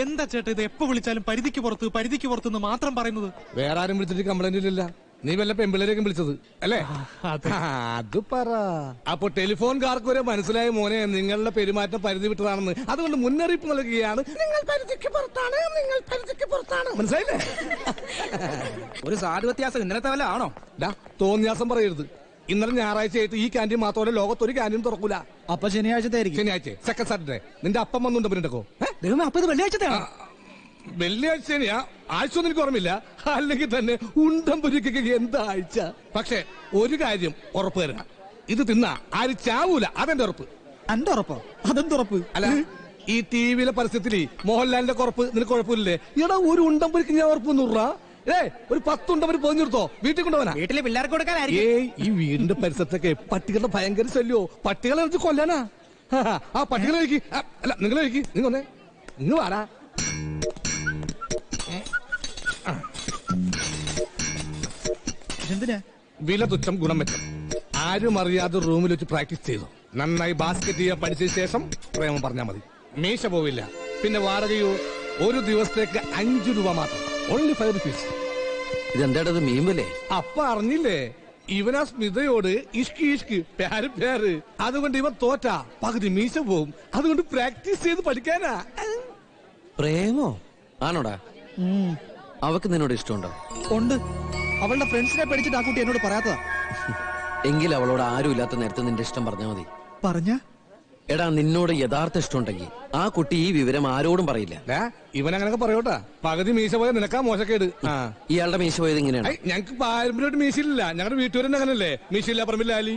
എന്താ ചേട്ടാ ഇത് എപ്പോ വിളിച്ചാലും പരിധിക്ക് പുറത്ത് പരിധിക്ക് പുറത്ത് എന്ന് മാത്രം പറയുന്നത്? വേറെ ആരും വിളിച്ചിട്ട് കംപ്ലൈന്റ് ഇല്ലല്ല. നീ വല്ല പെമ്പിളരെയൊക്കെ വിളിച്ചത് അല്ലേ? അത്. പറ. അപ്പൊ ടെലിഫോൺകാർക്ക് വരെ മനസ്സിലായ മോനെ നിങ്ങളുടെ പെരുമാറ്റം പരിധി വിട്ടതാണെന്ന്. അതുകൊണ്ട് മുന്നറിയിപ്പ് നൽകുകയാണ്. നിങ്ങൾ പരിധിക്ക് പുറത്താണ് നിങ്ങൾ പരിധിക്ക് പുറത്താണ്. മനസ്സിലായില്ലേ? ഒരു സാധു വ്യത്യാസം ഇന്നലത്തെ വല്ല ആണോ? തോന്നിയാസം പറയരുത്. ഇന്നലെ ഞായറാഴ്ച ആയിട്ട് ഈ ക്യാന്റീൻ മാത്രമല്ല ലോകത്ത് ഒരു ക്യാന്റീൻ തുറക്കൂല. അപ്പൊ ശനിയാഴ്ചത്തായിരിക്കും ശനിയാഴ്ച. സെക്കൻഡ് സാറ്റർഡേ നിന്റെ അപ്പം വന്നുണ്ട് പിന്നിട്ടോ ദൈവമേ അപ്പൊ ഇത് വെള്ളിയാഴ്ചത്തെയാണോ? വെള്ളിയാഴ്ച ശനിയാ. ആഴ്ച ഒന്നും എനിക്ക് ഓർമ്മയില്ല. അല്ലെങ്കിൽ തന്നെ ഉണ്ടം പുരിക്കുക എന്താ ആഴ്ച? പക്ഷെ ഒരു കാര്യം ഉറപ്പ് തരണം. ഇത് തിന്ന. ആരും ചാവൂല. അതെന്റെ ഉറപ്പ്. എന്റെ ഉറപ്പോ? അതെന്ത് ഉറപ്പ്? അല്ല ഈ ടി വിയിലെ പരസ്യത്തിൽ മോഹൻലാലിന്റെ കുറപ്പ് നിനക്ക് കുഴപ്പമില്ലേ ഇവിടെ ഒരു ഉണ്ടം പുരിക്ക് ഞാൻ ഉറപ്പ് നൂറ ഏ ഒരു പത്തുണ്ടവർ പോഞ്ഞിരുത്തോ വീട്ടിൽ കൊണ്ടുപോകാൻ വീട്ടിലെ പിള്ളേർക്ക് കൊടുക്കാനായിരിക്കും. ഏയ് ഈ വീടിന്റെ പരിസരത്തൊക്കെ പട്ടികളുടെ ഭയങ്കര ശല്യോ. പട്ടികളെ എനിക്ക് കൊല്ലാനാ? ആ പട്ടികളെ എനിക്ക് അല്ല നിങ്ങളെ എനിക്ക് നിങ്ങൾ വന്നേ. നിങ്ങൾ വാടാ. എന്തിനാ വില തുച്ഛം ഗുണം വെച്ചം. ആരും അറിയാതെ റൂമിൽ വെച്ച് പ്രാക്ടീസ് ചെയ്തു. നന്നായി ബാസ്കറ്റ് ചെയ്യാൻ പഠിച്ച ശേഷം പ്രേമം പറഞ്ഞാൽ മതി. മീശ പോവില്ല. പിന്നെ വാടകയോ ഒരു ദിവസത്തേക്ക് അഞ്ചു രൂപ മാത്രം. ഓൺലി ഫൈവ് റുപ്പീസ് ഇതെന്താടത് മീമ്പല്ലേ അപ്പ അറിഞ്ഞില്ലേ? ഇവനാ സ്മിതയോട് ഇഷ്കി ഇഷ്കി പേര് പേര്. അതുകൊണ്ട് ഇവൻ തോറ്റ. പകുതി മീശ പോവും. അതുകൊണ്ട് പ്രാക്ടീസ് ചെയ്ത് പഠിക്കാനാ. പ്രേമോ? ആണോടാ? അവക്ക് നിന്നോട് ഇഷ്ടമുണ്ടോ? ഉണ്ട്. അവളുടെ ഫ്രണ്ട്സിനെ പേടിച്ചിട്ട് ആ കുട്ടി എന്നോട് പറയാത്തതാ. എങ്കിൽ അവളോട് ആരും ഇല്ലാത്ത നേരത്തെ നിന്റെ ഇഷ്ടം പറഞ്ഞാൽ മതി. പറഞ്ഞ? എടാ നിന്നോട് യഥാർത്ഥ ഇഷ്ടമുണ്ടെങ്കിൽ ആ കുട്ടി ഈ വിവരം ആരോടും പറയില്ല. ഇവൻ അങ്ങനെ പറയോട്ടാ. പകുതി മീശ പോയത് നിനക്കാ മോശക്കേട്. ഇയാളുടെ മീശ പോയത് ഇങ്ങനെയാണ്. ഞങ്ങൾക്ക് പാരമ്പര്യമായിട്ട് മീശയില്ല ഞങ്ങളുടെ വീട്ടുകാരൻ അങ്ങനല്ലേ? മീശയില്ല പറമ്പില്ല അലി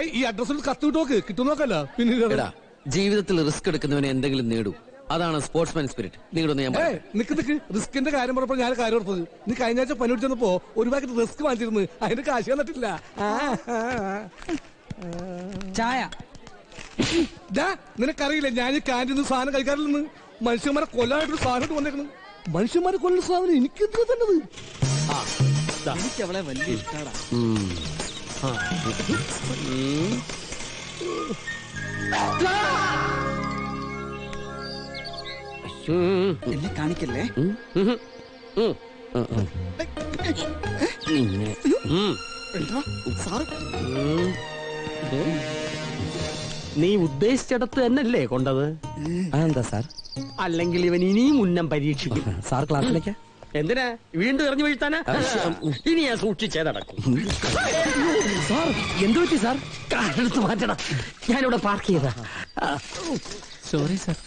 ഐ ഈ അഡ്രസ്സിൽ കത്ത് വിട്ടോക്ക്. കിട്ടും നോക്കല്ലോ പിന്നെ ജീവിതത്തിൽ റിസ്ക് എടുക്കുന്നവനെ എന്തെങ്കിലും നേടൂ. അതാണ് സ്പോർട്സ്മാൻ സ്പിരിറ്റ് നിങ്ങളൊന്ന് ഞാൻ നിക്ക് നിക്ക് റിസ്കിന്റെ കാര്യം പറഞ്ഞപ്പോൾ ഞാൻ കാര്യം ഓർത്തത്. നീ കഴിഞ്ഞ ആഴ്ച പനി പിടിച്ചപ്പോ ഒരു പാക്കറ്റ് റിസ്ക് വാങ്ങിച്ചിരുന്നു. അതിന്റെ കാശ് തന്നിട്ടില്ല ചായ. നിനക്കറിയില്ല ഞാൻ ഈ ക്യാന്റീന്ന് സാധനം കഴിക്കാറില്ലെന്ന്? മനുഷ്യന്മാരെ കൊല്ലാനായിട്ട് സാധനം വന്നേക്കണം. മനുഷ്യന്മാരെ കൊല്ലുന്ന സാധനം എനിക്ക് ഇതിൽ എനിക്ക് അവളെ വലിയ ഇഷ്ടാടാ. എന്നെ കാണിക്കല്ലേ? എന്താ? സാറ്? നീ ഉദ്ദേശിച്ചിടത്ത് തന്നെയല്ലേ കൊണ്ടത്? എന്താ സാർ? അല്ലെങ്കിൽ ഇവൻ ഇനിയും ഉന്നം പരീക്ഷിക്കും. സാർ ക്ലാസ്സിലേക്ക്? എന്തിനാ? വീണ്ടും എറിഞ്ഞു വീഴ്ത്താനാ? ഇനി ഞാൻ സൂക്ഷിച്ചേ നടക്കും. സാർ എന്തു പറ്റി സാർ? കാലെടുത്ത് മാറ്റണ. ഞാനിവിടെ പാർക്ക് ചെയ്താ സോറി സാർ.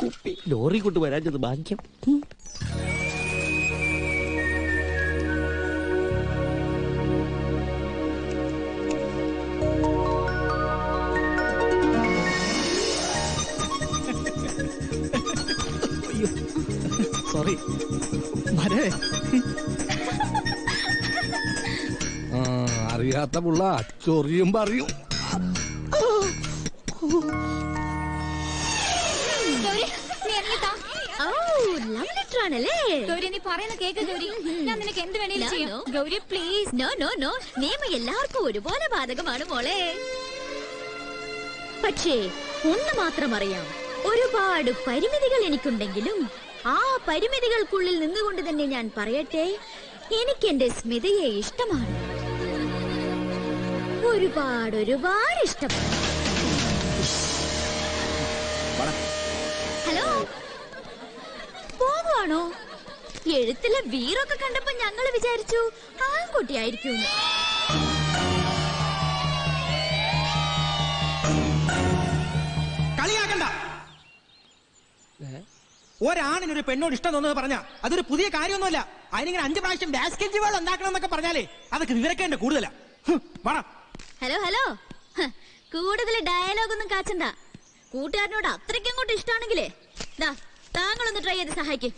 കുപ്പി. ലോറി കൊണ്ട് വരാഞ്ഞത് ഭാഗ്യം. സോറി. വരേ അറിയാത്ത പുള്ള ചൊറിയും പറയും. ഗൗരി നീ കേക്ക് ഞാൻ നിനക്ക് Gauri please no no no എല്ലാവർക്കും ഒരുപോലെ ബാധകമാണ് മോളെ. പക്ഷേ ഒന്ന് മാത്രം അറിയാം. ഒരുപാട് പരിമിതികൾ എനിക്കുണ്ടെങ്കിലും ആ പരിമിതികൾക്കുള്ളിൽ നിന്നുകൊണ്ട് തന്നെ ഞാൻ പറയട്ടെ എനിക്ക് എന്റെ സ്മിതയെ ഇഷ്ടമാണ്. ഒരുപാട് ഒരുപാട് ഇഷ്ടം ഹലോ? പോവുകയാണോ എഴുത്തിലെ വീറൊക്കെ കണ്ടപ്പോ ഞങ്ങൾ വിചാരിച്ചു ആൺകുട്ടിയായിരിക്കും. ഒരാണിന് ഒരു പെണ്ണോട് ഇഷ്ടം തോന്നുന്നത് പറഞ്ഞാ അതൊരു പുതിയ കാര്യമൊന്നുമല്ല. അതിനിങ്ങനെ അഞ്ചു പ്രാവശ്യം ഡാസ്കെഞ്ചി വേൾ ഉണ്ടാക്കണം എന്നൊക്കെ പറഞ്ഞാലേ അതൊക്കെ വിവരക്കേണ്ട കൂടുതലാ. Hello hello. കൂടുതൽ ഡയലോഗ് ഒന്നും കാച്ചണ്ട. കൂട്ടുകാരനോട് അത്രയ്ക്കും അങ്ങോട്ട് ഇഷ്ടമാണെങ്കിലേ താങ്കളൊന്ന് ട്രൈ ചെയ്ത് സഹായിക്കേ.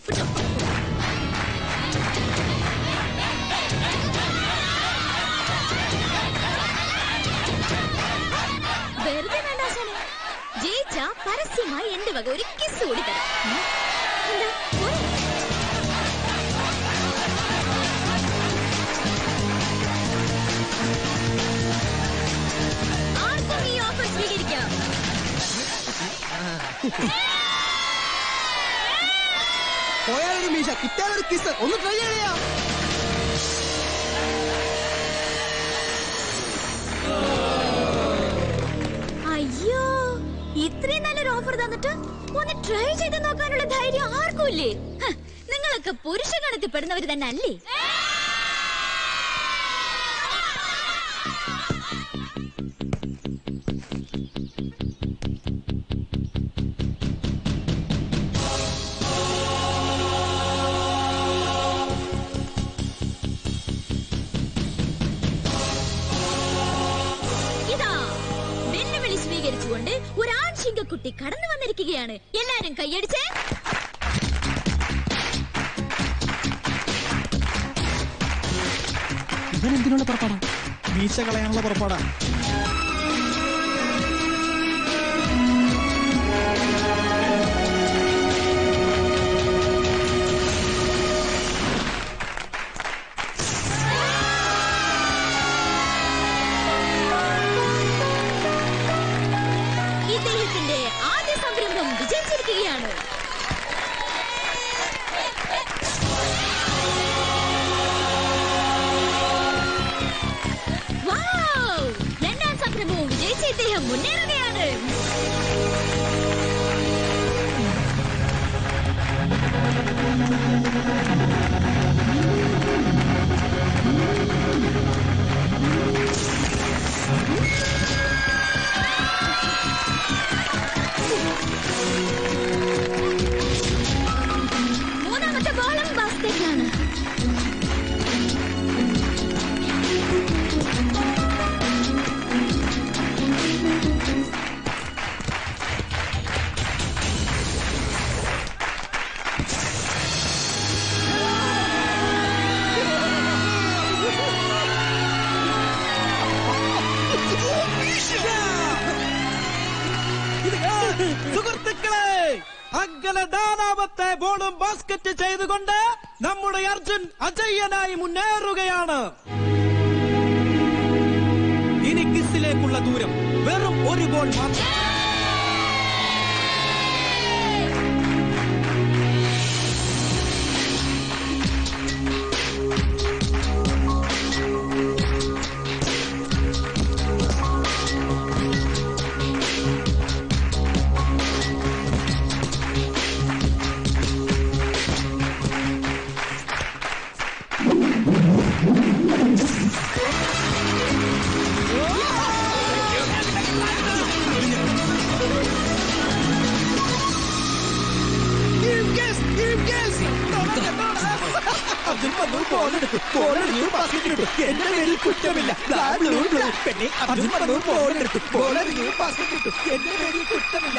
പരസ്യമായി എന്റെ വക ഒരു കിസ് കൂടി തരാം. എന്താ? ആർക്കും ഈ ഓഫർ സ്വീകരിക്കാം. പോയാലൊരു മീശ കിട്ടാനൊരു കിസ് ഒന്ന് ട്രൈ ചെയ്യാം ഇത്രയും നല്ലൊരു ഓഫർ തന്നിട്ട് ഒന്ന് ട്രൈ ചെയ്ത് നോക്കാനുള്ള ധൈര്യം ആർക്കും ഇല്ലേ? നിങ്ങളൊക്കെ പുരുഷ ഗണത്തിൽ തന്നെ അല്ലേ വന്നിരിക്കുകയാണ് എല്ലാരും കൈയടിച്ചേ. ഇവൻ എന്തിനുള്ള പുറപ്പാടാ? മീശ കളയാനുള്ള പുറപ്പാടാ? ഇദ്ദേഹം മുന്നേറുകയാണ്. മൂന്നാമത്തെ സുഹൃത്തുക്കളെ അങ്ങനെ നാലാമത്തെ ബോളും ബാസ്കറ്റ് ചെയ്തുകൊണ്ട് നമ്മുടെ അർജുൻ അജയ്യനായി മുന്നേറുകയാണ്. ഇനി കിസിലേക്കുള്ള ദൂരം വെറും ഒരു ബോൾ മാത്രം. അർജുൻ വന്നു ബോളെടുത്തു ബോളെടുത്തു ബാസ്കറ്റിലിട്ടു എന്റെ പേരിൽ കുറ്റമില്ല. പിന്നെ അർജുൻ വന്നു ബോളെടുത്തു ബോളെറിഞ്ഞു ബാസ്കറ്റിലിട്ടു എന്റെ പേരിൽ കുറ്റമില്ല.